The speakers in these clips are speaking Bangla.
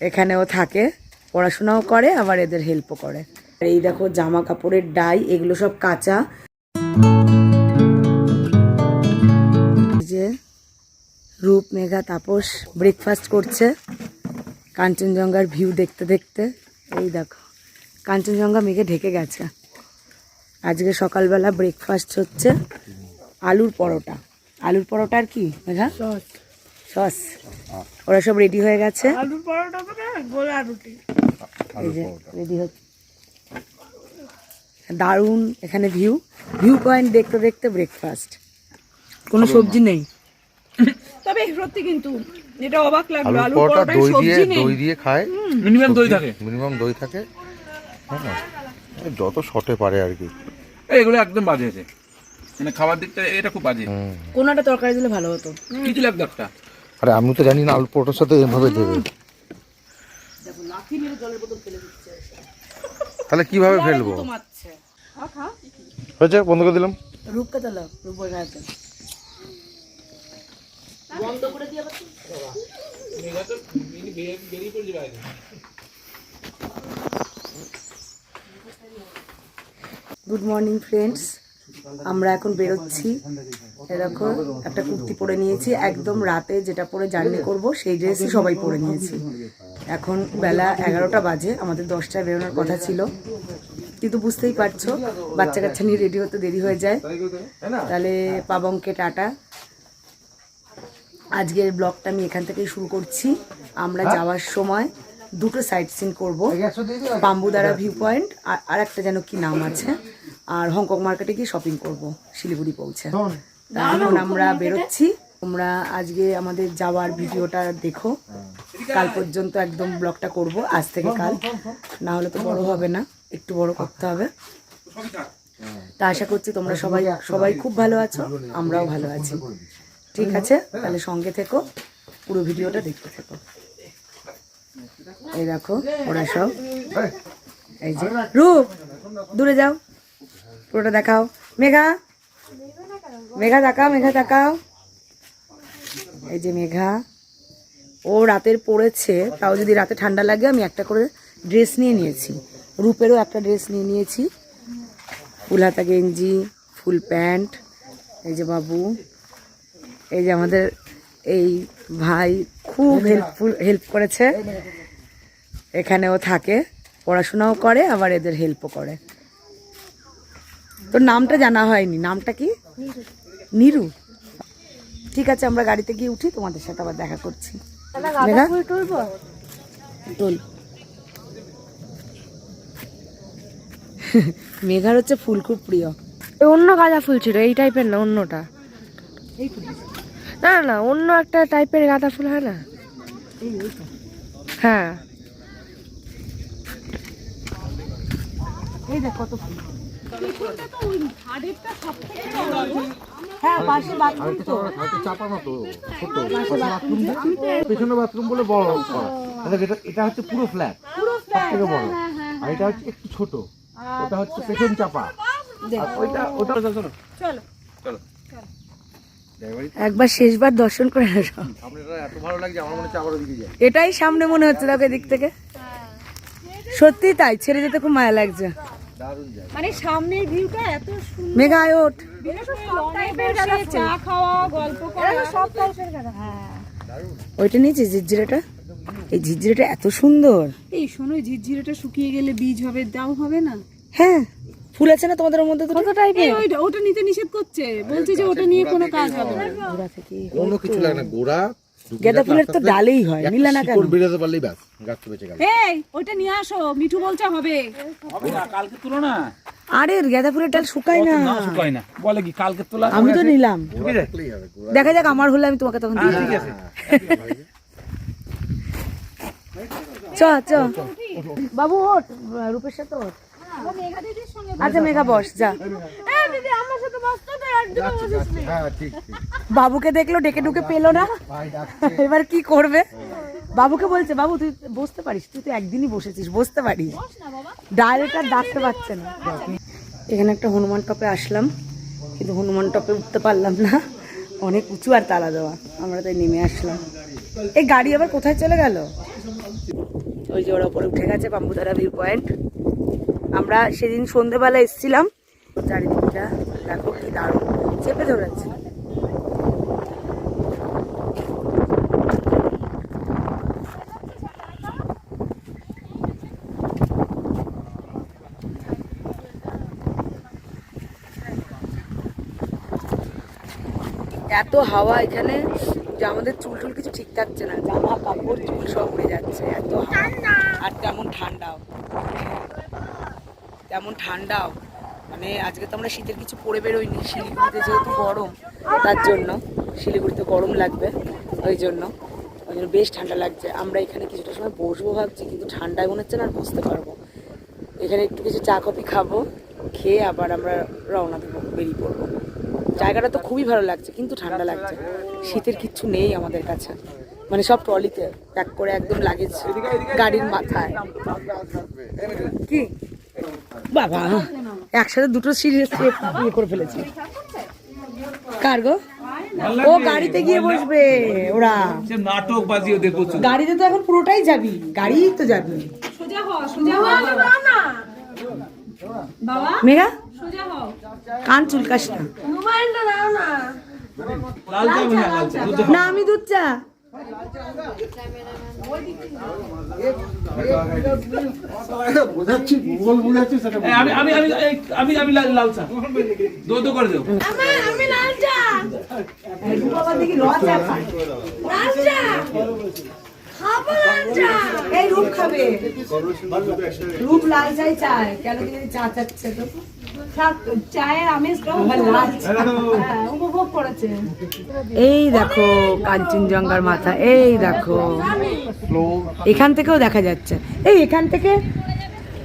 এখানেও থাকে, পড়াশোনাও করে, আবার এদের হেল্পও করে। এই দেখো জামা কাপড়ের ডাই, এগুলো সব কাঁচা। যে রূপ, মেঘা, তাপস ব্রেকফাস্ট করছে। কাঞ্চনজঙ্ঘার ভিউ দেখতে দেখতে। এই দেখো, কাঞ্চনজঙ্ঘা মেঘে ঢেকে গেছে। আজকে সকালবেলা ব্রেকফাস্ট হচ্ছে আলুর পরোটা। আলুর পরোটা আর কি, মেঘা? সস। ওরা সব রেডি হয়ে গেছে। আলুর পরোটা তো গোলা রুটি। এই যে রেডি হচ্ছে। দারুণ এখানে ভিউ ভিউ পয়েন্ট দেখতে দেখতে ব্রেকফাস্ট কোনো সবজি নেই। তবে সত্যি কিন্তু এটা অবাক লাগল আলুর আলুর পরোটা দই দিয়ে দই দিয়ে খায়। মিনিমাম দই থাকে। মিনিমাম দই থাকে। হ্যাঁ যত শটে পারে আর কি। এগুলো একদম বাজে আছে মানে খাবার দিকটা এটা খুব বাজে। কোনো একটা তরকারি দিলে ভালো হতো? কিছু লাগতো একটা আরে আমি তো জানি না আলুর পরোটার সাথে এভাবে দেবে। তাহলে কীভাবে ফেলব? হয়েছে? বন্ধ করে দিলাম। রূপকে তোলো রূপ বসে আছে গুড মর্নিং ফ্রেন্ডস আমরা এখন বেরোচ্ছি। এরকম একটা কুর্তি পরে নিয়েছি। একদম রাতে যেটা পরে জার্নি করব সেই ড্রেসই সবাই পরে নিয়েছি। এখন বেলা এগারোটা বাজে আমাদের দশটায় বেরোনোর কথা ছিল। কিন্তু বুঝতেই পারছ বাচ্চা কাচ্চা নিয়ে রেডি হতে দেরি হয়ে যায়। তাহলে পাবংকে টাটা। আজকের ব্লগটা আমি এখান থেকেই শুরু করছি। আমরা যাওয়ার সময় দুটো সাইট সিন করব। বাম্বুদারা ভিউ পয়েন্ট আর একটা যেন কি নাম আছে? আর হংকং মার্কেটে গিয়ে শপিং করব শিলিগুড়ি পৌঁছে। এখন আমরা বেরোচ্ছি। তোমরা আজকে আমাদের যাওয়ার ভিডিওটা দেখো। কাল পর্যন্ত একদম ব্লগটা করব আজ থেকে কাল। না হলে তো বড় হবে না একটু বড় করতে হবে। তা আশা করছি তোমরা সবাই সবাই খুব ভালো আছো আমরাও ভালো আছি। ঠিক আছে তাহলে সঙ্গে থেকো পুরো ভিডিওটা দেখতে থেকো। এই দেখো ওরা সব। এই যে রূপ দূরে যাও। পুরোটা দেখাও। মেঘা? মেঘা তাকাও মেঘা তাকাও। এই যে মেঘা। ও রাতের পড়েছে, তাও যদি রাতে ঠান্ডা লাগে, আমি একটা করে ড্রেস নিয়ে নিয়েছি। রূপেরও একটা ড্রেস নিয়ে নিয়েছি। ফুল হাতা গেঞ্জি, ফুল প্যান্ট, এই যে বাবু। এই যে আমাদের এই ভাই খুব হেল্পফুল হেল্প করেছে। এখানেও থাকে, পড়াশোনাও করে, আবার এদের হেল্পও করে। তোর নামটা জানা হয়নি। নামটা কি? নিরু। ঠিক আছে আমরা গাড়িতে গিয়ে উঠি তোমাদের সাথে আবার দেখা করছি। তোল। মেঘার হচ্ছে ফুল খুব প্রিয়। অন্য গাঁদা ফুল ছিল এই টাইপের না অন্যটা। না না অন্য একটা টাইপের গাঁদা ফুল হয় না? হ্যাঁ। এই দেখ কত ফুল। হ্যাঁ পাশে বাথরুম তো। চাপা মতো ছোট বাথরুম পেছনে বাথরুম বলে বড় করা। তাহলে এটা এটা হচ্ছে পুরো ফ্ল্যাট সব থেকে বড়। আর এটা হচ্ছে একটু ছোট। ওটা হচ্ছে পেছন চাপা। ওইটা ওটা চলো চলো। একবার শেষবার দর্শন করে মনে এটাই সামনে মনে হচ্ছে দেখো দিক থেকে। সত্যি তাই ছেড়ে যেতে খুব মায়া লাগছে। মানে সামনের ভিউটা এত সুন্দর। মেঘা আয় ওঠ। চা খাওয়া গল্প করা। সব ওইটা ঝিরঝিরাটা? এই ঝিরঝিরাটা এত সুন্দর। এই শোনো ঝিরঝিরেটা শুকিয়ে গেলে বীজ হবে দাম হবে না? হ্যাঁ ফুল আছে না তোমাদের মধ্যে তো কত টাইপের ওইটা ওটা নিতে নিষেধ করছে। বলছে যে ওটা নিয়ে কোনো কাজ হবে না। গোড়া থেকে কোনো কিছু লাগে না গোড়া গেঁদা ফুলের তো ডালেই হয় নিলে না কেন? বেরোতে পারলেই ব্যাস গাছ বেঁচে গেল। এই ওটা নিয়ে আসো মিঠু বলছে হবে। হবে না কালকে তুলো না। আরে গেঁদা ফুলের ডাল শুকায় না। না শুকায় না। বলে কি কালকে তোলা আমি তো নিলাম। দেখা যাক আমার হলে আমি তোমাকে তখন দিয়ে দেবো। চ চ। বাবু ওঠ। রূপের সাথে ওঠ। আচ্ছা মেঘা বস যা। হ্যাঁ ঠিক ঠিক বাবুকে দেখল ডেকে ঢুকে পেল না? এবার কি করবে? বাবুকে বলছে বাবু তুই বসতে পারিস? তুই তো একদিনই বসেছিস বসতে পারিস। ডাইরেক্ট আর ডাকতে পারছে না। এখানে একটা হনুমান টপে আসলাম কিন্তু হনুমান টপে উঠতে পারলাম না। অনেক উঁচু আর তালা দেওয়া। আমরা তাই নেমে আসলাম। এই গাড়ি আবার কোথায় চলে গেল? ওই যে ওরা উপরে উঠে গেছে বাম্বুধারা ভিউ পয়েন্ট আমরা সেদিন সন্ধেবেলা এসেছিলাম চারিদিকটা দেখো দারুণ। চেপে ধরেছে। এত হাওয়া এখানে যে আমাদের চুল টুল কিছু ঠিক থাকছে না, জামা কাপড়, চুল সব উড়ে যাচ্ছে, এত হাওয়া। আর তেমন ঠান্ডাও। তেমন ঠান্ডাও। মানে আজকে তো আমরা শীতের কিছু পরে বেরোইনি, শিলিগুড়িতে যেহেতু গরম, তার জন্য শিলিগুড়িতে গরম লাগবে, ওই জন্য। ওই জন্য বেশ ঠান্ডা লাগছে। আমরা এখানে কিছুটা সময় বসবো ভাবছি, কিন্তু ঠান্ডায় মনে হচ্ছে না আর বসতে পারব। এখানে একটু কিছু চা, কফি খাব, খেয়ে আবার আমরা রওনা দেবো, বেরিয়ে পড়ব। জায়গাটা তো খুবই ভালো লাগছে, কিন্তু ঠান্ডা লাগছে। শীতের কিচ্ছু নেই আমাদের কাছে। মানে সব ট্রলিতে প্যাক করে একদম লাগেজ গাড়ির মাথায়। কি? বাবা। একসাথে দুটো সিরিয়াস ইয়ে করে ফেলেছি। কার গো? ও গাড়িতে গিয়ে বসবে ওরা। নাটক বাজি ওদের প্রচুর। গাড়িতে তো এখন পুরোটাই যাবি গাড়িই তো যাবি। সোজা হ সোজা হ বাবা মেঘা? কান চুলকাস। না আমি দুধ চা। আমি আমি আমি আমি আমি লাল লাল চা। দো দো করে দেবো। বাবা দেখি র চা খায়। এই রূপ খাবে। রূপ লাল চাই চায় কেন কি চা চাচ্ছে তো? চায়ের আমেজ আমার লাল চা। হ্যাঁ, উপভোগ করেছে। এই দেখো কাঞ্চনজঙ্ঘার মাথা। এই দেখো। এখান থেকেও দেখা যাচ্ছে। এই এখান থেকে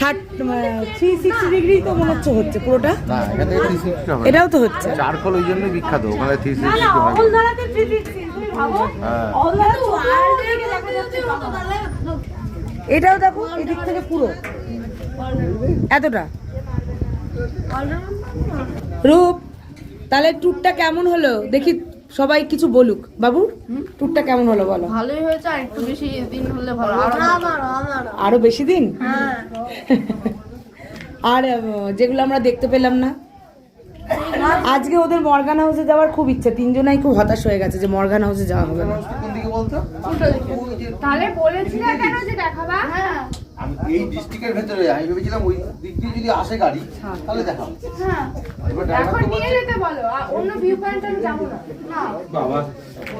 থার্ড থ্রি সিক্সটি ডিগ্রি তো মনে হচ্ছে হচ্ছে পুরোটা। এটাও তো হচ্ছে। চারকোল ওই জন্যই বিখ্যাত ওখানে থ্রি সিক্সটি হ্যাঁ। এটাও দেখো এদিক থেকে পুরো। এতটা। রূপ তাহলে ট্যুরটা কেমন হলো? দেখি সবাই কিছু বলুক। বাবু ট্যুরটা কেমন হলো বলো? ভালোই হয়েছে আর একটু বেশি দিন হলে ভালো। আরও বেশি দিন? আর যেগুলো আমরা দেখতে পেলাম না আজকে ওদের মর্গান হাউসে যাওয়ার খুব ইচ্ছে তিনজনাই খুব হতাশ হয়ে গেছে যে মর্গান হাউসে যাওয়া হবে না। তাহলে বলেছিলে কেন যে দেখাবা আমি এই ডিস্ট্রিক্টের ভেতরে আমি ভেবেছিলাম ওই দিক দিয়ে যদি আসে গাড়ি তাহলে দেখাও driver তো যেতে বলো অন্য ভিউ পয়েন্ট আমি যাব না। না বাবা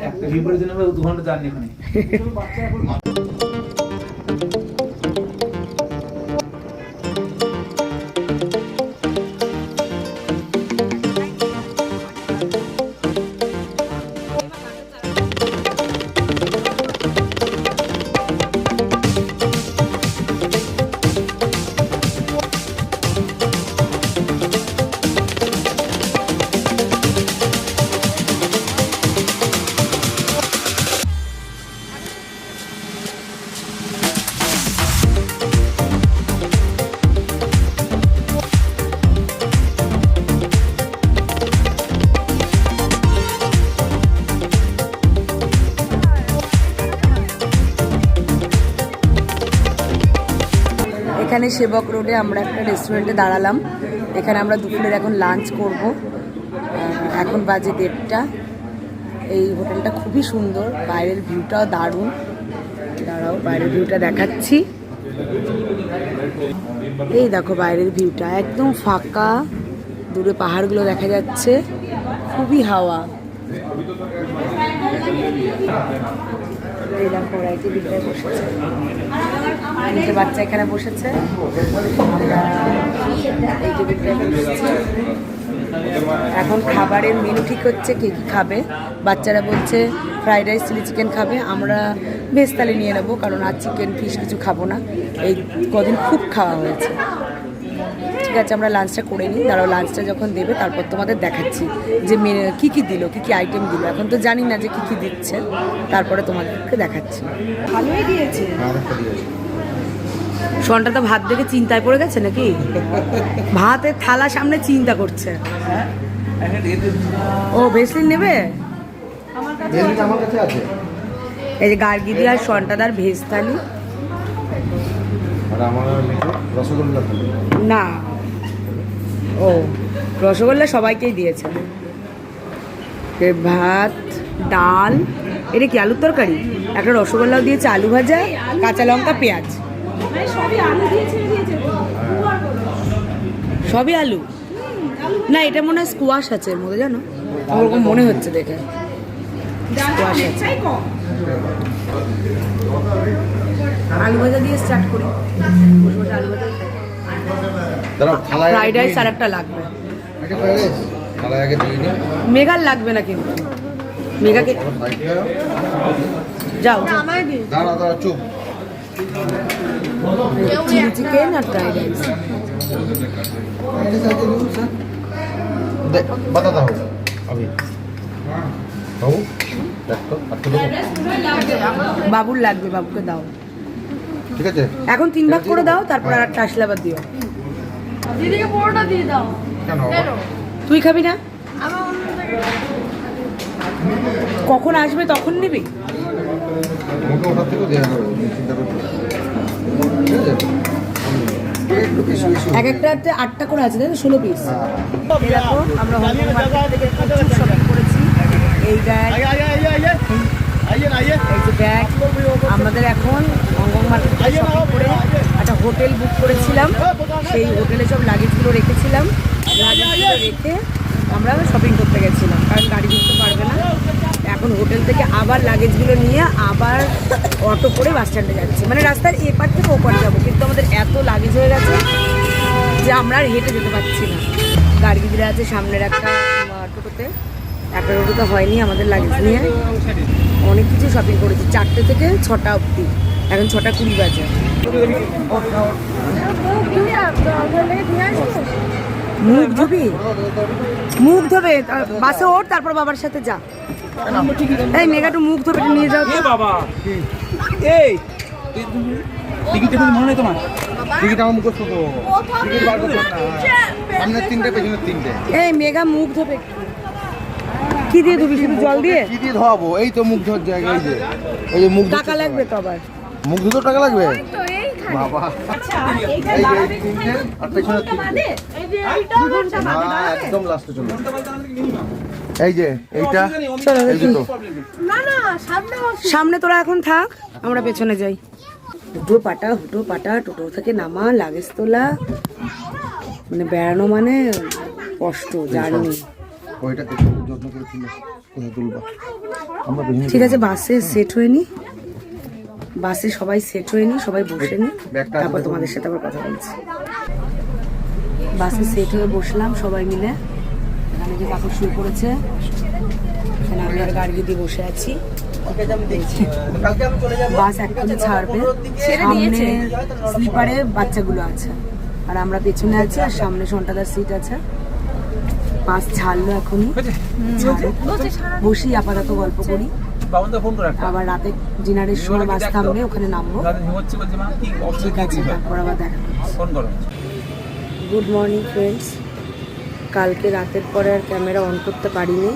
একটা বিপরীত জন্য আমরা দু ঘণ্টা জার্নি এখানে। এখানে সেবক রোডে আমরা একটা রেস্টুরেন্টে দাঁড়ালাম। এখানে আমরা দুপুরের এখন লাঞ্চ করব। এখন বাজে দেড়টা। এই হোটেলটা খুবই সুন্দর। বাইরের ভিউটাও দারুণ। দাঁড়াও, বাইরের ভিউটা দেখাচ্ছি। এই দেখো বাইরের ভিউটা একদম ফাঁকা। দূরে পাহাড়গুলো দেখা যাচ্ছে। খুবই হাওয়া। এই ওরা এই টেবিলটায় বসেছে। তিনটে বাচ্চা এখানে বসেছে আমরা এই এখন খাবারের মেনু ঠিক হচ্ছে, কে কি খাবে? বাচ্চারা বলছে ফ্রাইড রাইস চিলি চিকেন খাবে, আমরা ভেজ থালি নিয়ে নেব, কারণ আর চিকেন ফিশ কিছু খাব না। এই কদিন খুব খাওয়া হয়েছে। ঠিক আছে আমরা লাঞ্চটা করে নিই। দাঁড়াও লাঞ্চটা যখন দেবে তারপর তোমাদের দেখাচ্ছি যে মে- কি কি দিল কি কি আইটেম দিল। এখন তো জানি না যে কি কি দিচ্ছে তারপরে তোমাদেরকে দেখাচ্ছি। ভালোই দিয়েছে। সোনটা তো ভাত দেখে চিন্তায় পড়ে গেছে নাকি? ভাতের থালা সামনে চিন্তা করছে। ও ভেসলিন নেবে? ভেজটা আমার কাছে আছে। এই যে গার্গিদি আর সন্টাদার ভেজ থালি আর আমার লিখো রসগোল্লা থালি। না। ও, রসগোল্লা সবাইকেই দিয়েছে ভাত, ডাল, এটা কি আলুর তরকারি? একটা রসগোল্লাও দিয়েছে আলু ভাজা, কাঁচা লঙ্কা, পেঁয়াজ। সবই আলু? না, এটা মনে হয় স্কোয়াশ আছে এর মধ্যে জানো? ওরকম মনে হচ্ছে দেখে। স্কোয়াশ আছে। আলু ভাজা দিয়ে স্টার্ট করি। আলু ভাজা ফ্রাইড রাইস আর একটা লাগবে। মেঘার লাগবে না কিন্তু মেঘাকে যাও। চুপ। চিলি চিকেন আর ফ্রাইড রাইস। বাবু? বাবুর লাগবে বাবুকে দাও। ঠিক আছে? এখন তিন ভাগ করে দাও তারপর আর একটা আসলে আবার দিও। দিদিকে পুরোটা দিয়ে দাও। কেন? তুই খাবি না? কখন আসবে তখন নিবি? ওটার থেকেও দেওয়া হবে চিন্তা এক একটা আটটা করে আছে তাই তো? ষোলো পিস দেখো আমরা হংকং মার্কেট থেকে প্রচুর শপিং করেছি। এই ব্যাগ। এই যে ব্যাগ। আমাদের এখন হংকং মার্কেট করে হোটেল বুক করেছিলাম। সেই হোটেলে সব লাগেজগুলো রেখেছিলাম। লাগেজগুলো রেখে আমরা শপিং করতে গেছিলাম, কারণ গাড়ি ঢুকতে পারবে না। এখন হোটেল থেকে আবার লাগেজগুলো নিয়ে আবার অটো করে বাস স্ট্যান্ডে যাচ্ছি। মানে রাস্তার এপার থেকে ওপারে যাব, কিন্তু আমাদের এত লাগেজ হয়ে গেছে যে আমরা আর হেঁটে যেতে পারছি না। গাড়ি দিদিরা আছে সামনের একটা টোটোতে। একটা টোটোতে হয়নি আমাদের লাগেজ নিয়ে। অনেক কিছু শপিং করেছি, চারটে থেকে ছটা অবধি। এখন ছটা কুড়ি বাজে। মুখ ধুবি। মুখ ধোবে বাসে ওঠ তারপর বাবার সাথে যা। এই মেঘাটু মুখ ধোবে নিয়ে যাও বাবা। এই টিকিট দেখে মনে নেই তোমার? টিকিট আমার মুখে ছোট টিকিট বার করতে সামনের তিনটে পেছনের তিনটে। এই মেঘা মুখ ধোবে। কি দিয়ে ধুবি শুধু জল দিয়ে? কি দিয়ে ধোয়াবো? এই তো মুখ ধোয়ার জায়গা এই যে। এই যে মুখ টাকা লাগবে তো আবার। মুখ ধুতে টাকা লাগবে? বাবা। আচ্ছা এই যে এই এই এইটা একদম লাস্টে চলে। এই যে এইটা এই দুটো না না সামনে তোরা এখন থাক আমরা পেছনে যাই। হুটো পাটা হুটো পাটা টোটো থেকে নামা লাগেজ তোলা। মানে বেড়ানো মানে কষ্ট জার্নি। ঠিক আছে বাসে সেট হয়ে নি। বাসে সবাই সেট হয়ে নি সবাই বসে নি ব্যাগটা তারপর তোমাদের সাথে আবার কথা বলছি। বাসে সেট হয়ে বসলাম সবাই মিলে। এখানে যে কাপড় শুয়ে পড়েছে এখানে আমি আর গাড়ি দিয়ে বসে আছি। বাস এক্ষুনি ছাড়বে। সামনে স্লিপারে বাচ্চাগুলো আছে। আর আমরা পেছনে আছি আর সামনে সন্টাদার সিট আছে। বাস ছাড়লো এখনই। বসি আপাতত গল্প করি। বাবন ফোন করে আবার রাতে ডিনারের সময় বাস থামবে ওখানে নামবো। দাদা বলছে মা কি ঠিক আছে তারপর আবার দেখা ফোন করো। গুড মর্নিং ফ্রেন্ডস কালকে রাতের পরে আর ক্যামেরা অন করতে পারিনি।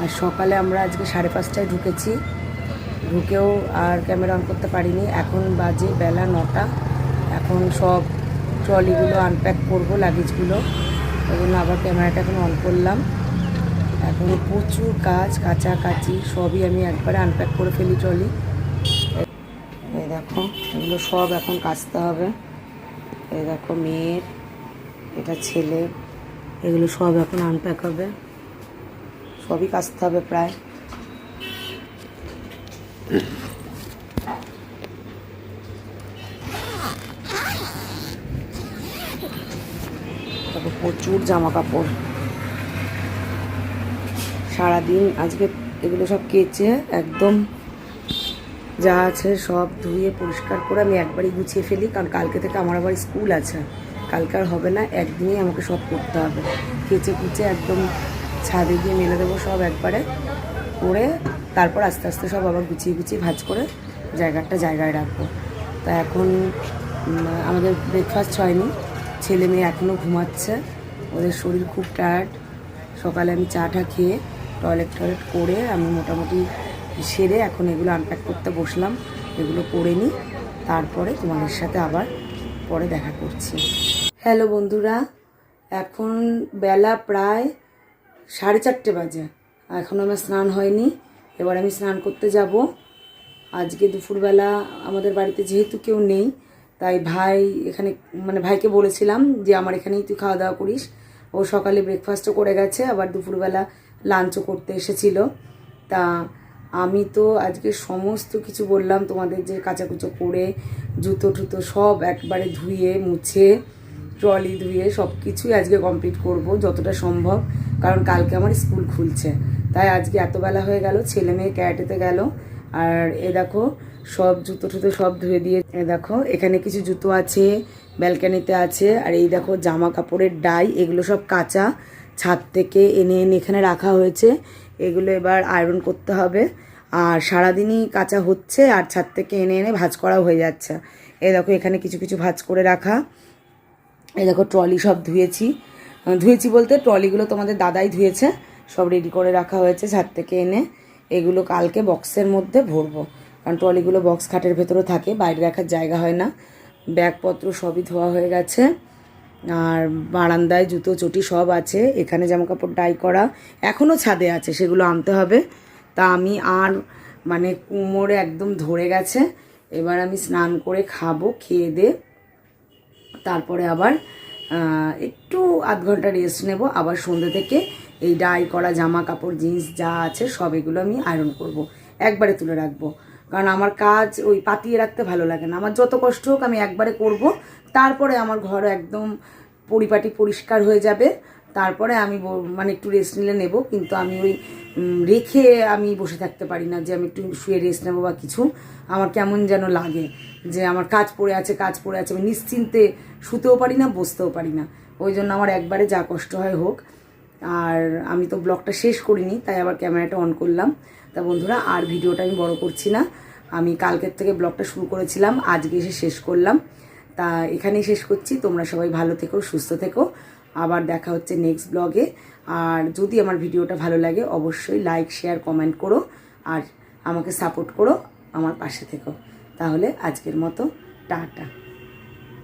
আর সকালে আমরা আজকে সাড়ে পাঁচটায় ঢুকেছি। ঢুকেও আর ক্যামেরা অন করতে পারিনি। এখন বাজে বেলা নটা। এখন সব ট্রলিগুলো আনপ্যাক করব লাগেজগুলো ওই জন্য আবার ক্যামেরাটা এখন অন করলাম। এখন প্রচুর কাজ, কাচাকাচি, সবই আমি একবারে আনপ্যাক করে ফেলি ট্রলি এই দেখো, এগুলো সব এখন কাচতে হবে। এই দেখো মেয়ের, এটা ছেলে, এগুলো সব এখন আনপ্যাক হবে। সবই কাচতে হবে প্রায়। তারপর প্রচুর জামা কাপড় সারাদিন আজকে এগুলো সব কেচে একদম যা আছে সব ধুয়ে পরিষ্কার করে আমি একবারই গুছিয়ে ফেলি, কারণ কালকে থেকে আমার আবার স্কুল আছে। কালকে আর হবে না, একদিনই আমাকে সব করতে হবে। কেচে কুচে একদম ছাদে গিয়ে মেলে দেবো সব একবারে করে, তারপর আস্তে আস্তে সব আবার গুছিয়ে গুছিয়ে ভাজ করে জায়গাটা জায়গায় রাখব। তা এখন আমাদের ব্রেকফাস্ট হয়নি, ছেলে মেয়ে এখনও ঘুমাচ্ছে, ওদের শরীর খুব টায়ার্ড সকালে আমি চাটা খেয়ে টয়লেট টয়লেট করে আমি মোটামুটি সেরে এখন এগুলো আনপ্যাক করতে বসলাম। এগুলো করে নিই, তারপরে তোমাদের সাথে আবার পরে দেখা করছি। হ্যালো বন্ধুরা, এখন বেলা প্রায় সাড়ে চারটে বাজে এখনও আমার স্নান হয়নি। এবার আমি স্নান করতে যাব। আজকে দুপুরবেলা আমাদের বাড়িতে যেহেতু কেউ নেই, তাই ভাই এখানে মানে ভাইকে বলেছিলাম যে, আমার এখানেই তুই খাওয়া দাওয়া করিস। ও সকালে ব্রেকফাস্টও করে গেছে, আবার দুপুরবেলা লাঞ্চও করতে এসেছিল। তা আমি তো আজকে সমস্ত কিছু বললাম তোমাদের যে কাচাকুচো করে, জুতো টুতো সব একবারে ধুয়ে, মুছে, ট্রলি ধুয়ে সব কিছুই আজকে কমপ্লিট করব যতটা সম্ভব। কারণ কালকে আমার স্কুল খুলছে। তাই আজকে এত বেলা হয়ে গেল, ছেলে মেয়ে ক্যারাটেতে গেল। আর এ দেখো, সব জুতো টুতো সব ধুয়ে দিয়ে, এ দেখো, এখানে কিছু জুতো আছে, ব্যালকানিতে আছে। আর এই দেখো, জামা কাপড়ের ডাই, এগুলো সব কাঁচা। ছাদ থেকে এনে এনে এখানে রাখা হয়েছে। এগুলো এবার আয়রন করতে হবে। আর সারাদিনই কাঁচা হচ্ছে আর ছাদ থেকে এনে এনে ভাঁজ করাও হয়ে যাচ্ছে। এই দেখো, এখানে কিছু কিছু ভাঁজ করে রাখা। এই দেখো, ট্রলি সব ধুয়েছি। ধুয়েছি বলতে ট্রলিগুলো তোমাদের দাদাই ধুয়েছে। সব রেডি করে রাখা হয়েছে ছাদ থেকে এনে। এগুলো কালকে বক্সের মধ্যে ভরবো। কারণ ট্রলিগুলো বক্স খাটের ভেতরে থাকে, বাইরে রাখার জায়গা হয় না। ব্যাগপত্র সবই ধোয়া হয়ে গেছে। আর বারান্দায় জুতো, চটি সব আছে। এখানে জামা কাপড় ডাই করা। এখনও ছাদে আছে, সেগুলো আনতে হবে। তা আমি আর মানে কোমরে একদম ধরে গেছে। এবার আমি স্নান করে খাব, খেয়ে দিয়ে তারপরে আবার একটু আধ ঘণ্টা রেস্ট নেব। আবার সন্ধ্যে থেকে এই ডাই করা জামা কাপড় জিন্স যা আছে, সব এগুলো আমি আয়রন করব। একবারে তুলে রাখব। কারণ আমার কাজ ওই পাতিয়ে রাখতে ভালো লাগে না। আমার যত কষ্ট হোক আমি একবারে করব। তারপরে আমার ঘর একদম পরিপাটি পরিষ্কার হয়ে যাবে। তারপরে আমি মানে একটু রেস্ট নিলে নেব, কিন্তু আমি ওই রেখে আমি বসে থাকতে পারি না যে আমি একটু শুয়ে রেস্ট নেব বা কিছু। আমার কেমন যেন লাগে যে আমার কাজ পড়ে আছে, কাজ পড়ে আছে। আমি নিশ্চিন্তে শুতেও পারি না, বসতেও পারি না। ওই জন্য আমার একবারে যা কষ্ট হয় হোক। আর আমি তো ব্লগটা শেষ করিনি, তাই আবার ক্যামেরাটা অন করলাম। তা বন্ধুরা, আর ভিডিওটা আমি বড় করছি না। আমি কালকের থেকে ব্লগটা শুরু করেছিলাম, আজকে এসে শেষ করলাম। তা এখানেই শেষ করছি। তোমরা সবাই ভালো থেকো, সুস্থ থেকো। আবার দেখা হচ্ছে নেক্সট ব্লগে আর যদি আমার ভিডিওটা ভালো লাগে, অবশ্যই লাইক শেয়ার কমেন্ট করো। আর আমাকে সাপোর্ট করো, আমার পাশে থেকো। তাহলে আজকের মতো, টাটা।